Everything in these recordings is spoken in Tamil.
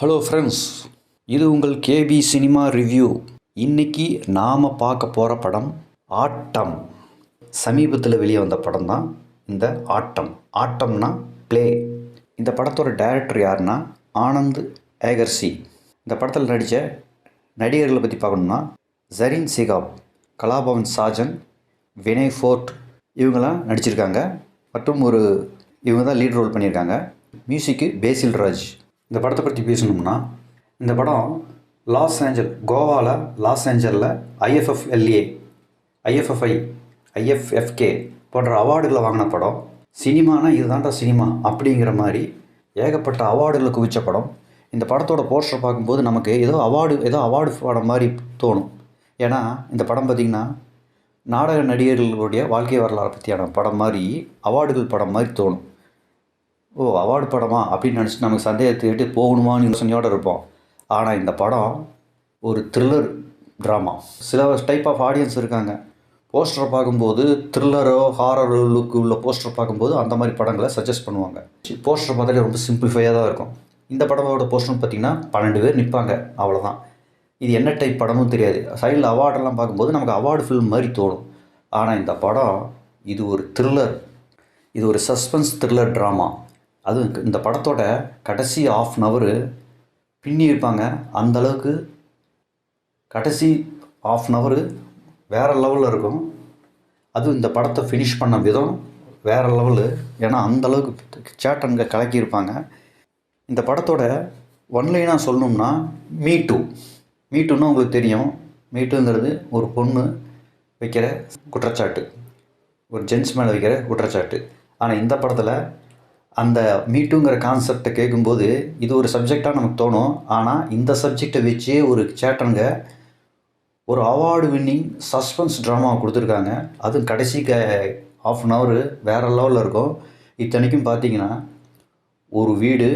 ஹலோ ஃப்ரெண்ட்ஸ் இது உங்கள் கேபி சினிமா ரிவ்யூ. இன்றைக்கி நாம் பார்க்க போகிற படம் ஆட்டம். சமீபத்தில் வெளியே வந்த படம் தான் இந்த ஆட்டம். ஆட்டம்னா ப்ளே இந்த படத்தோட டைரக்டர் யாருன்னா ஆனந்த் ஏகர்சி. இந்த படத்தில் நடித்த நடிகர்களை பற்றி பார்க்கணும்னா ஜரீன் சிகாப் கலாபவன் சாஜன் வினய் ஃபோர்ட் இவங்கெல்லாம் நடிச்சிருக்காங்க. மற்றும் ஒரு இவங்க தான் லீட் ரோல் பண்ணியிருக்காங்க. மியூசிக்கு பேசில் ராஜ். இந்த படத்தை பற்றி பேசணும்னா இந்த படம் லாஸ் ஏஞ்சல் கோவாவில் லாஸ் ஏஞ்சலில் ஐஎஃப்எஃப்எல்ஏ ஐஎஃப்எஃப்ஐ ஐஎஃப்எஃப்கே போன்ற அவார்டுகளை வாங்கின படம். சினிமானா இதுதான்டா சினிமா அப்படிங்கிற மாதிரி ஏகப்பட்ட அவார்டுகளை குவிச்ச படம். இந்த படத்தோட போஸ்டர் பார்க்கும்போது நமக்கு ஏதோ அவார்டு ஏதோ அவார்டு படம் மாதிரி தோணும். ஏன்னா இந்த படம் பார்த்திங்கன்னா நாடக நடிகர்களுடைய வாழ்க்கை வரலாறு பற்றியான படம் மாதிரி அவார்டுகள் படம் மாதிரி தோணும். ஓ அவார்டு படமா அப்படின்னு நினச்சி நமக்கு சந்தேகத்துக்கிட்டு போகணுமான்னு யோசனையோடு இருப்போம். ஆனால் இந்த படம் ஒரு த்ரில்லர் ட்ராமா சில டைப் ஆஃப் ஆடியன்ஸ் இருக்காங்க. போஸ்டரை பார்க்கும்போது த்ரில்லரோ ஹாரரோ லுக்கு உள்ள போஸ்டர் பார்க்கும்போது அந்த மாதிரி படங்களை சஜஸ்ட் பண்ணுவாங்க. போஸ்டர் பார்த்தாலே ரொம்ப சிம்பிளிஃபையாக தான் இருக்கும். இந்த படமோட போஸ்டர்னு பார்த்தீங்கன்னா பன்னெண்டு பேர் நிற்பாங்க அவ்வளோதான் இது என்ன டைப் படமும் தெரியாது. சைடில் அவார்டெல்லாம் பார்க்கும்போது நமக்கு அவார்டு ஃபில்ம் மாதிரி தோணும். ஆனால் இந்த படம் இது ஒரு த்ரில்லர் இது ஒரு சஸ்பென்ஸ் த்ரில்லர் ட்ராமா அது இந்த படத்தோட கடைசி ஆஃப் அன் ஹவரு பின்னியிருப்பாங்க அந்த அளவுக்கு கடைசி ஆஃப் அன் ஹவரு வேறு லெவலில் இருக்கும். அதுவும் இந்த படத்தை ஃபினிஷ் பண்ண விதம் வேறு லெவலு ஏன்னா அந்த அளவுக்கு சேட்டன்க கலக்கியிருப்பாங்க இந்த படத்தோட ஒன்லைனாக சொல்லணும்னா மீ டூ மீ டூன்னா உங்களுக்கு தெரியும். மீ டூங்கிறது ஒரு பொண்ணு வைக்கிற குற்றச்சாட்டு. ஒரு ஜென்ஸ் மேலே வைக்கிற குற்றச்சாட்டு. ஆனால் இந்த படத்தில் அந்த மீட்டுங்கிற கான்செப்டை கேட்கும்போது இது ஒரு சப்ஜெக்டாக நமக்கு தோணும். ஆனால் இந்த சப்ஜெக்டை வச்சே ஒரு சேட்டனுங்க ஒரு அவார்டு வின்னிங் சஸ்பென்ஸ் ட்ராமா கொடுத்துருக்காங்க. அதுவும் கடைசி க ஆஃப் அன் ஹவர் வேறு லெவலில் இருக்கும். இத்தனைக்கும் பார்த்தீங்கன்னா ஒரு வீடு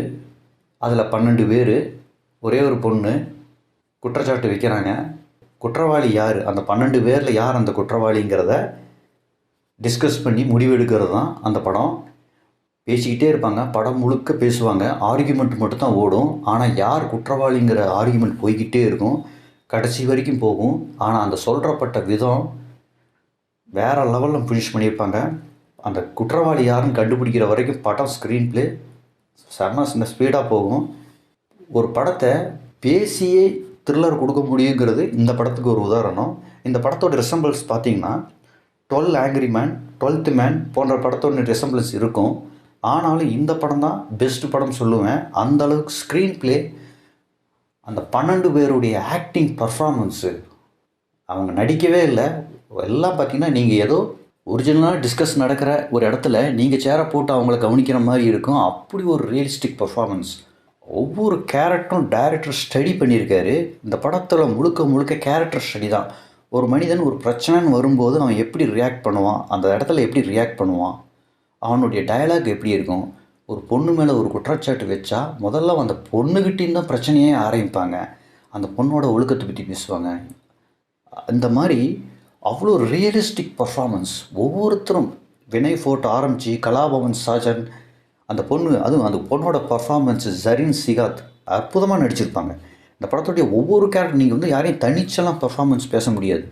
அதில் பன்னெண்டு பேர் ஒரே ஒரு பொண்ணு குற்றச்சாட்டு வைக்கிறாங்க. குற்றவாளி யார்? அந்த பன்னெண்டு பேரில் யார் அந்த குற்றவாளிங்கிறத டிஸ்கஸ் பண்ணி முடிவெடுக்கிறது தான் அந்த படம். பேசிக்கிட்டே இருப்பாங்க. படம் முழுக்க பேசுவாங்க. ஆர்கியூமெண்ட் மட்டும் தான் ஓடும். ஆனால் யார் குற்றவாளிங்கிற ஆர்கியூமெண்ட் போய்கிட்டே இருக்கும். கடைசி வரைக்கும் போகும். ஆனால் அந்த சொல்கிறப்பட்ட விதம் வேறு லெவலில் ஃபினிஷ் பண்ணியிருப்பாங்க. அந்த குற்றவாளி யாருன்னு கண்டுபிடிக்கிற வரைக்கும் படம் ஸ்க்ரீன் ப்ளே செம்ம சின்ன ஸ்பீடாக போகும். ஒரு படத்தை பேசியே த்ரில்லர் கொடுக்க முடியுங்கிறது இந்த படத்துக்கு ஒரு உதாரணம். இந்த படத்தோட ரிசம்பிள்ஸ் பார்த்தீங்கன்னா twelve angry man twelfth man போன்ற படத்தோட ரிசம்பிள்ஸ் இருக்கும். ஆனாலும் இந்த படம் தான் பெஸ்ட் படம் சொல்லுவேன். அந்த அளவுக்கு ஸ்க்ரீன் ப்ளே அந்த பன்னெண்டு பேருடைய ஆக்டிங் பர்ஃபார்மன்ஸு அவங்க நடிக்கவே இல்லை. எல்லாம் பார்த்தீங்கன்னா நீங்கள் ஏதோ ஒரிஜினலாக டிஸ்கஸ் நடக்கிற ஒரு இடத்துல நீங்கள் சேரை போட்டு அவங்கள கவனிக்கிற மாதிரி இருக்கும். அப்படி ஒரு ரியலிஸ்டிக் பர்ஃபார்மன்ஸ் ஒவ்வொரு கேரக்டரும் டேரக்டர் ஸ்டடி பண்ணியிருக்காரு. இந்த படத்தில் முழுக்க முழுக்க கேரக்டர் ஸ்டடி தான். ஒரு மனிதன் ஒரு பிரச்சனைன்னு வரும்போது அவன் எப்படி ரியாக்ட் பண்ணுவான்? அந்த இடத்துல எப்படி ரியாக்ட் பண்ணுவான்? அவனுடைய டயலாக் எப்படி இருக்கும்? ஒரு பொண்ணு மேலே ஒரு குற்றச்சாட்டு வச்சா முதல்ல அந்த பொண்ணுக்கிட்டேயும் தான் பிரச்சனையே ஆரம்பிப்பாங்க. அந்த பொண்ணோட ஒழுக்கத்தை பற்றி பேசுவாங்க. இந்த மாதிரி அவ்வளோ ரியலிஸ்டிக் பர்ஃபார்மன்ஸ் ஒவ்வொருத்தரும் வினய் ஃபோர்ட் ஆரம்பித்து கலாபவன் சாஜன் அந்த பொண்ணு அதுவும் அந்த பொண்ணோட பர்ஃபார்மன்ஸ் ஜரீன் சிகாத் அற்புதமாக நடிச்சிருப்பாங்க. இந்த படத்துடைய ஒவ்வொரு கேரக்டர் நீங்கள் வந்து யாரையும் தனிச்செல்லாம் பர்ஃபார்மன்ஸ் பேச முடியாது.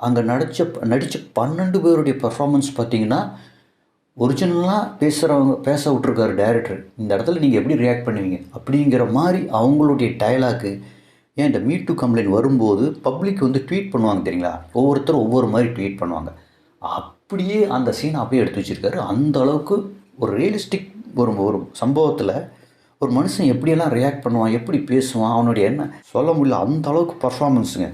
அங்கே நடித்த நடித்த பன்னெண்டு பேருடைய பர்ஃபார்மன்ஸ் பார்த்தீங்கன்னா ஒரிஜினலாக பேசுகிறவங்க பேச விட்ருக்காரு டேரக்டர் இந்த இடத்துல நீங்கள் எப்படி ரியாக்ட் பண்ணுவீங்க? அப்படிங்கிற மாதிரி அவங்களுடைய டயலாக்கு ஏன் இந்த மீட் டு கம்ப்ளைண்ட் வரும்போது பப்ளிக் வந்து ட்வீட் பண்ணுவாங்க தெரியுங்களா? ஒவ்வொருத்தரும் ஒவ்வொரு மாதிரி ட்வீட் பண்ணுவாங்க. அப்படியே அந்த சீனை அப்படியே எடுத்து வச்சுருக்காரு. அந்த அளவுக்கு ஒரு ரியலிஸ்டிக் ஒரு ஒரு சம்பவத்தில் ஒரு மனுஷன் எப்படியெல்லாம் ரியாக்ட் பண்ணுவான் எப்படி பேசுவான் அவனுடைய என்ன சொல்ல முடியல. அந்த அளவுக்கு பர்ஃபார்மன்ஸுங்க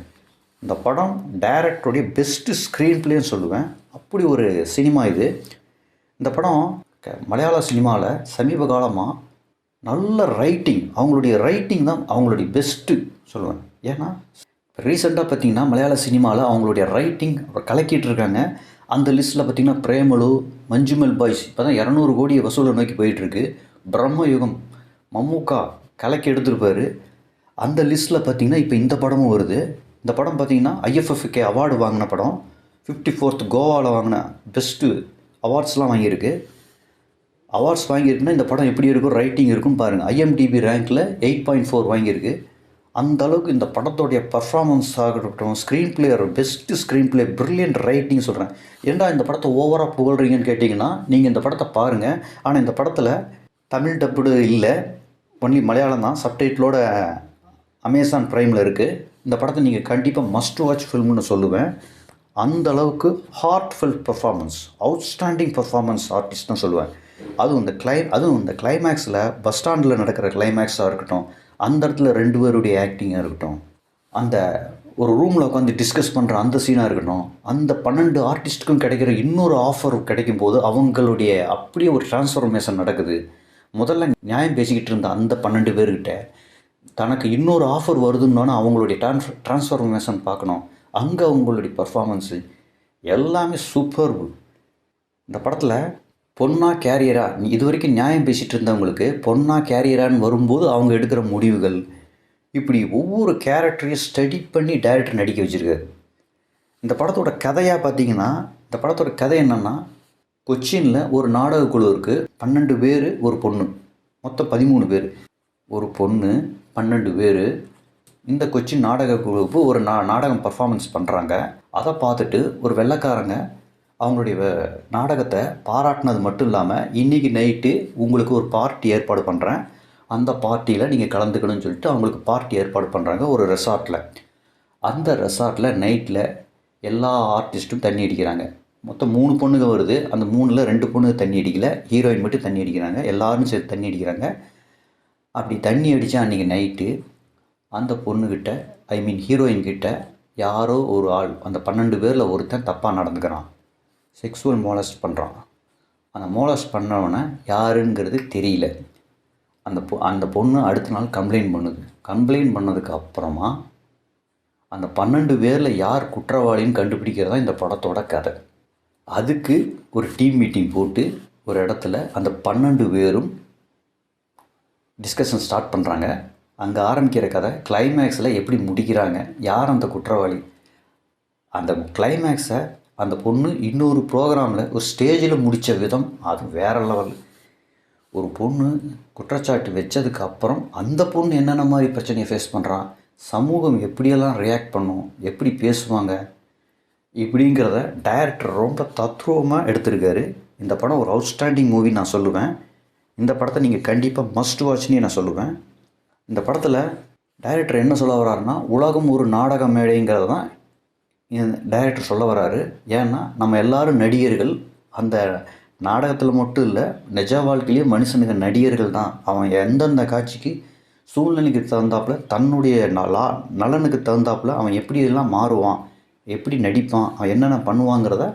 இந்த படம் டைரக்டருடைய பெஸ்ட்டு ஸ்க்ரீன் பிளேன்னு சொல்லுவேன். அப்படி ஒரு சினிமா இது. இந்த படம் க- மலையாள சினிமாவில் சமீப காலமாக நல்ல ரைட்டிங் அவங்களுடைய ரைட்டிங் தான் அவங்களுடைய பெஸ்ட்டு சொல்லுவேன் ஏன்னா ரீசெண்டாக பார்த்தீங்கன்னா மலையாள சினிமாவில் அவங்களுடைய ரைட்டிங் கலக்கிட்டு இருக்காங்க. அந்த லிஸ்ட்டில் பார்த்தீங்கன்னா பிரேமலு மஞ்சுமல் பாய்ஸ் இப்போ தான் இரநூறு கோடியை வசூலை நோக்கி போயிட்டுருக்கு. பிரம்மயுகம் மம்முக்கா கலக்கி எடுத்துருப்பார். அந்த லிஸ்ட்டில் பார்த்தீங்கன்னா இப்போ இந்த படமும் வருது. இந்த படம் பார்த்தீங்கன்னா ஐஎஃப்எஃப்கே அவார்டு வாங்கின படம். ஃபிஃப்டி ஃபோர்த் கோவாவில் வாங்கின பெஸ்ட்டு அவார்ட்ஸ்லாம் வாங்கியிருக்கு. அவார்ட்ஸ் வாங்கியிருக்குன்னா இந்த படம் எப்படி இருக்கும்? ரைட்டிங் இருக்கும் பாருங்கள் ஐஎம்டிபி ரேங்க்கில் எயிட் பாயிண்ட் ஃபோர் வாங்கியிருக்கு. அந்த அளவுக்கு இந்த படத்தோடைய பர்ஃபார்மன்ஸ் ஆகட்டும் screenplay best screenplay brilliant writing சொல்கிறேன் ஏன்டா இந்த படத்தை ஓவராக புகழ்றீங்கன்னு கேட்டிங்கன்னா நீங்கள் இந்த படத்தை பாருங்கள் ஆனால் இந்த படத்தில் தமிழ் டப்புடு இல்லை ஒன்லி மலையாளம் தான். சப்டைட்டிலோட அமேசான் ப்ரைமில் இருக்குது இந்த படத்தை நீங்கள் கண்டிப்பாக மஸ்ட் வாட்ச் ஃபில்ம்னு சொல்லுவேன். அந்த அளவுக்கு ஹார்ட்ஃபில் பர்ஃபார்மன்ஸ் அவுட்ஸ்டாண்டிங் பர்ஃபார்மன்ஸ் ஆர்டிஸ்ட்னு சொல்லுவேன். அதுவும் இந்த கிளை அதுவும் இந்த கிளைமேக்ஸில் பஸ் ஸ்டாண்டில் நடக்கிற கிளைமேக்ஸாக இருக்கட்டும் அந்த இடத்துல ரெண்டு பேருடைய ஆக்டிங்காக இருக்கட்டும் அந்த ஒரு ரூமில் உட்காந்து டிஸ்கஸ் பண்ணுற அந்த சீனாக இருக்கட்டும் அந்த பன்னெண்டு ஆர்டிஸ்ட்டுக்கும் கிடைக்கிற இன்னொரு ஆஃபர் கிடைக்கும் போது அவங்களுடைய அப்படியே ஒரு டிரான்ஸ்ஃபர்மேஷன் நடக்குது. முதல்ல நியாயம் பேசிக்கிட்டு இருந்த அந்த பன்னெண்டு பேர்கிட்ட தனக்கு இன்னொரு ஆஃபர் வருதுன்னொன்னே அவங்களுடைய ட்ரான்ஸ் ட்ரான்ஸ்ஃபர்மேஷன் பார்க்கணும். அங்கே அவங்களுடைய பர்ஃபாமன்ஸு எல்லாமே சூப்பர் இந்த படத்தில் பொண்ணா கேரியரா நீ இது வரைக்கும் நியாயம் பேசிகிட்டு இருந்தவங்களுக்கு பொண்ணா கேரியரான்னு வரும்போது அவங்க எடுக்கிற முடிவுகள். இப்படி ஒவ்வொரு கேரக்டரையும் ஸ்டடி பண்ணி டைரக்டர் நடிக்க வச்சுருக்காரு. இந்த படத்தோட கதையாக பார்த்தீங்கன்னா இந்த படத்தோட கதை என்னென்னா கொச்சினில் ஒரு நாடக குழு இருக்குது பன்னெண்டு பேர் ஒரு பொண்ணு. மொத்தம் பதிமூணு பேர். ஒரு பொண்ணு பன்னெண்டு பேர் இந்த கொச்சின் நாடக குழுவுக்கு ஒரு நா நாடகம் பர்ஃபார்மன்ஸ் பண்ணுறாங்க அதை பார்த்துட்டு ஒரு வெள்ளைக்காரங்க அவங்களுடைய வ- நாடகத்தை பாராட்டினது மட்டும் இல்லாமல் இன்றைக்கி நைட்டு உங்களுக்கு ஒரு பார்ட்டி ஏற்பாடு பண்ணுறேன் அந்த பார்ட்டியில் நீங்கள் கலந்துக்கணும்னு சொல்லிட்டு அவங்களுக்கு பார்ட்டி ஏற்பாடு பண்ணுறாங்க ஒரு ரெசார்ட்டில் அந்த ரெசார்ட்டில் நைட்டில் எல்லா ஆர்டிஸ்ட்டும் தண்ணி அடிக்கிறாங்க. மொத்தம் மூணு பொண்ணுங்க வருது. அந்த மூணில் ரெண்டு பொண்ணுங்க தண்ணி அடிக்கல. ஹீரோயின் மட்டும் தண்ணி அடிக்கிறாங்க. எல்லோரும் சேர்த்து தண்ணி அடிக்கிறாங்க. அப்படி தண்ணி அடித்தா அன்றைக்கி நைட்டு அந்த பொண்ணுக்கிட்ட ஐ மீன் ஹீரோயின் கிட்ட யாரோ ஒரு ஆள் அந்த பன்னெண்டு பேரில் ஒருத்தன் தப்பாக நடந்துக்கிறான். செக்ஸுவல் மோலஸ்ட் பண்ணுறான் அந்த மோலஸ்ட் பண்ணவனை யாருங்கிறது தெரியல. அந்த பொ அந்த பொண்ணு அடுத்த நாள் கம்ப்ளைண்ட் பண்ணுது. கம்ப்ளைண்ட் பண்ணதுக்கு அப்புறமா அந்த பன்னெண்டு பேரில் யார் குற்றவாளின்னு கண்டுபிடிக்கிறதா இந்த படத்தோட கதை. அதுக்கு ஒரு டீம் மீட்டிங் போட்டு ஒரு இடத்துல அந்த பன்னெண்டு பேரும் டிஸ்கஷன் ஸ்டார்ட் பண்ணுறாங்க அங்கே ஆரம்பிக்கிற கதை கிளைமேக்ஸில் எப்படி முடிக்கிறாங்க யார் அந்த குற்றவாளி? அந்த கிளைமேக்ஸை அந்த பொண்ணு இன்னொரு ப்ரோக்ராமில் ஒரு ஸ்டேஜில் முடித்த விதம் அது வேறு லெவல் ஒரு பொண்ணு குற்றச்சாட்டு வச்சதுக்கு அப்புறம் அந்த பொண்ணு என்னென்ன மாதிரி பிரச்சனையை ஃபேஸ் பண்ணுறான் சமூகம் எப்படியெல்லாம் ரியாக்ட் பண்ணும்? எப்படி பேசுவாங்க? இப்படிங்கிறத டைரக்டர் ரொம்ப தத்ரூபமாக எடுத்திருக்காரு. இந்த படம் ஒரு அவுட்ஸ்டாண்டிங் மூவி நான் சொல்லுவேன். இந்த படத்தை நீங்கள் கண்டிப்பாக மஸ்ட் வாட்ச்னே நான் சொல்லுவேன். இந்த படத்தில் டைரக்டர் என்ன சொல்ல வர்றாருன்னா உலகம் ஒரு நாடக மேடைங்கிறது தான் டைரக்டர் சொல்ல வர்றாரு. ஏன்னா நம்ம எல்லாரும் நடிகர்கள் அந்த நாடகத்தில் மட்டும் இல்லை நிஜ வாழ்க்கையிலேயே மனுஷனுக்கு நடிகர்கள் தான். அவன் எந்தெந்த காட்சிக்கு சூழ்நிலைக்கு தகுந்தாப்புல தன்னுடைய நலா நலனுக்கு தகுந்தாப்புல அவன் எப்படி எல்லாம் மாறுவான் எப்படி நடிப்பான் அவன் என்னென்ன பண்ணுவாங்கிறத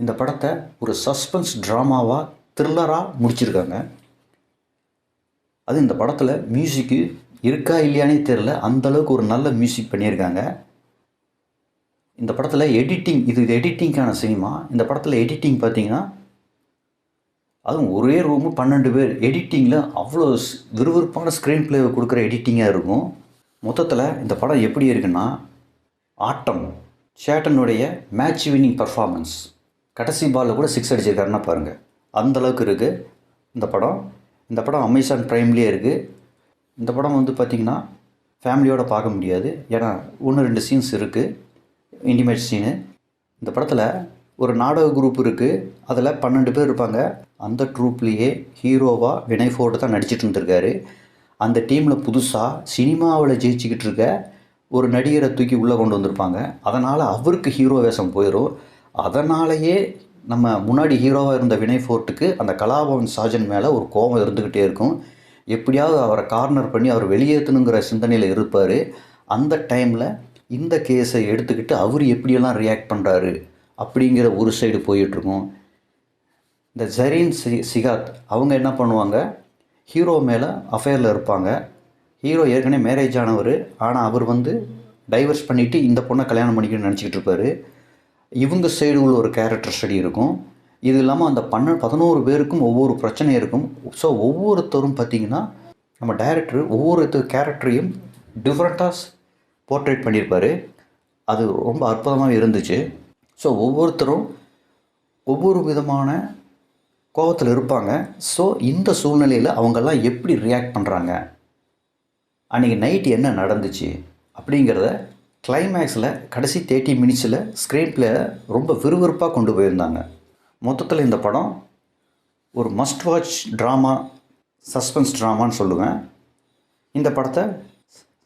இந்த படத்தை ஒரு சஸ்பென்ஸ் ட்ராமாவாக த்ரில்லராக முடிச்சிருக்காங்க. அது இந்த படத்தில் மியூசிக்கு இருக்கா இல்லையானே தெரில அந்தளவுக்கு ஒரு நல்ல மியூசிக் பண்ணியிருக்காங்க. இந்த படத்தில் எடிட்டிங் இது எடிட்டிங்கான சினிமா இந்த படத்தில் எடிட்டிங் பார்த்தீங்கன்னா அதுவும் ஒரே ரூமு பன்னெண்டு பேர். எடிட்டிங்கில் அவ்வளோ விறுவிறுப்பான ஸ்க்ரீன் பிளேவை கொடுக்குற எடிட்டிங்காக இருக்கும். மொத்தத்தில் இந்த படம் எப்படி இருக்குன்னா ஆட்டம். சேட்டனுடைய மேட்ச் வின்னிங் பர்ஃபார்மன்ஸ் கடைசி பாலில் கூட சிக்ஸ் அடிச்சிருக்காருன்னா பாருங்கள் அந்த அளவுக்கு இருக்குது இந்த படம் இந்த படம் அமேசான் ப்ரைம்லேயே இருக்குது இந்த படம் வந்து பார்த்திங்கன்னா ஃபேமிலியோடு பார்க்க முடியாது. ஏன்னா ஒன்று ரெண்டு சீன்ஸ் இருக்குது இன்டிமேட் சீனு இந்த படத்தில் ஒரு நாடக குரூப் இருக்குது அதில் பன்னெண்டு பேர் இருப்பாங்க. அந்த ட்ரூப்லேயே ஹீரோவாக வினய் ஃபோர்டு தான் நடிச்சிட்டு இருந்திருக்காரு. அந்த டீமில் புதுசாக சினிமாவில் ஜெயிச்சுக்கிட்டு இருக்க ஒரு நடிகரை தூக்கி உள்ளே கொண்டு வந்திருப்பாங்க. அதனால் அவருக்கு ஹீரோ வேஷம் போயிடும் அதனாலேயே நம்ம முன்னாடி ஹீரோவாக இருந்த வினய் ஃபோர்ட்டுக்கு அந்த கலாபவன் சாஜன் மேலே ஒரு கோபம் இருந்துக்கிட்டே இருக்கும். எப்படியாவது அவரை கார்னர் பண்ணி அவர் வெளியேற்றணுங்கிற சிந்தனையில் இருப்பார். அந்த டைமில் இந்த கேஸை எடுத்துக்கிட்டு அவர் எப்படியெல்லாம் ரியாக்ட் பண்ணுறாரு அப்படிங்கிற ஒரு சைடு போயிட்டுருக்கும் இந்த ஜரீன் சி சிகாத் அவங்க என்ன பண்ணுவாங்க? ஹீரோ மேலே அஃபேரில் இருப்பாங்க. ஹீரோ ஏற்கனவே மேரேஜ் ஆனவர். ஆனால் அவர் வந்து டைவர்ஸ் பண்ணிவிட்டு இந்த பொண்ணை கல்யாணம் பண்ணிக்கணும்னு நினச்சிக்கிட்டு இருப்பார். இவங்க சைடு உள்ள ஒரு கேரக்டர் ஸ்டடி இருக்கும். இது இல்லாமல் அந்த பன்ன பதினோரு பேருக்கும் ஒவ்வொரு பிரச்சனை இருக்கும். ஸோ ஒவ்வொருத்தரும் பார்த்திங்கன்னா நம்ம டைரக்டர் ஒவ்வொருத்தர் கேரக்டரையும் டிஃப்ரெண்ட்டாக போர்ட்ரேட் பண்ணியிருப்பார் அது ரொம்ப அற்புதமாக இருந்துச்சு. ஸோ ஒவ்வொருத்தரும் ஒவ்வொரு விதமான கோவத்தில் இருப்பாங்க. ஸோ இந்த சூழ்நிலையில் அவங்கெல்லாம் எப்படி ரியாக்ட் பண்ணுறாங்க அன்றைக்கி நைட் என்ன நடந்துச்சு? அப்படிங்கிறத கிளைமேக்ஸில் கடைசி தேர்ட்டி மினிட்ஸில் ஸ்க்ரீன் பிளேயை ரொம்ப விறுவிறுப்பாக கொண்டு போயிருந்தாங்க. மொத்தத்தில் இந்த படம் ஒரு மஸ்ட் வாட்ச் ட்ராமா சஸ்பென்ஸ் ட்ராமான்னு சொல்லுவேன். இந்த படத்தை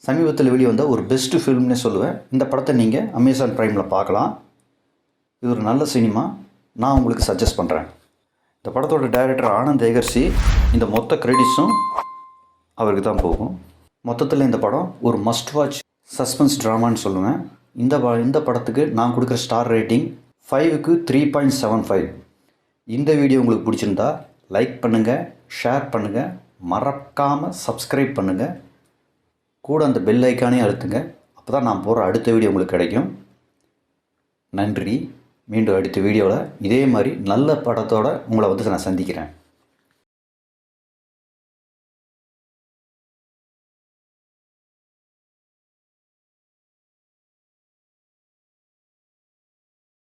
சமீபத்தில் வெளிவந்த ஒரு பெஸ்ட்டு ஃபிலிம்னே சொல்லுவேன். இந்த படத்தை நீங்கள் அமேசான் ப்ரைமில் பார்க்கலாம். இது ஒரு நல்ல சினிமா நான் உங்களுக்கு சஜஸ்ட் பண்ணுறேன் இந்த படத்தோட டைரக்டர் ஆனந்த் ஏகர்சி இந்த மொத்த கிரெடிட்ஸும் அவருக்கு தான் போகும். மொத்தத்தில் இந்த படம் ஒரு மஸ்ட் வாட்ச் சஸ்பென்ஸ் ட்ராமான்னு சொல்லுவேன். இந்த ப இந்த படத்துக்கு நான் கொடுக்குற ஸ்டார் ரேட்டிங் ஃபைவுக்கு த்ரீ பாயிண்ட் செவன் ஃபைவ் இந்த வீடியோ உங்களுக்கு பிடிச்சிருந்தா லைக் பண்ணுங்கள் ஷேர் பண்ணுங்கள் மறக்காமல் சப்ஸ்கிரைப் பண்ணுங்கள் கூட அந்த பெல் ஐக்கானே அழுத்துங்க. அப்போ தான் நான் போகிற அடுத்த வீடியோ உங்களுக்கு கிடைக்கும். நன்றி. மீண்டும் அடுத்த வீடியோவில் இதே மாதிரி நல்ல படத்தோடு உங்களை வந்து நான் சந்திக்கிறேன்.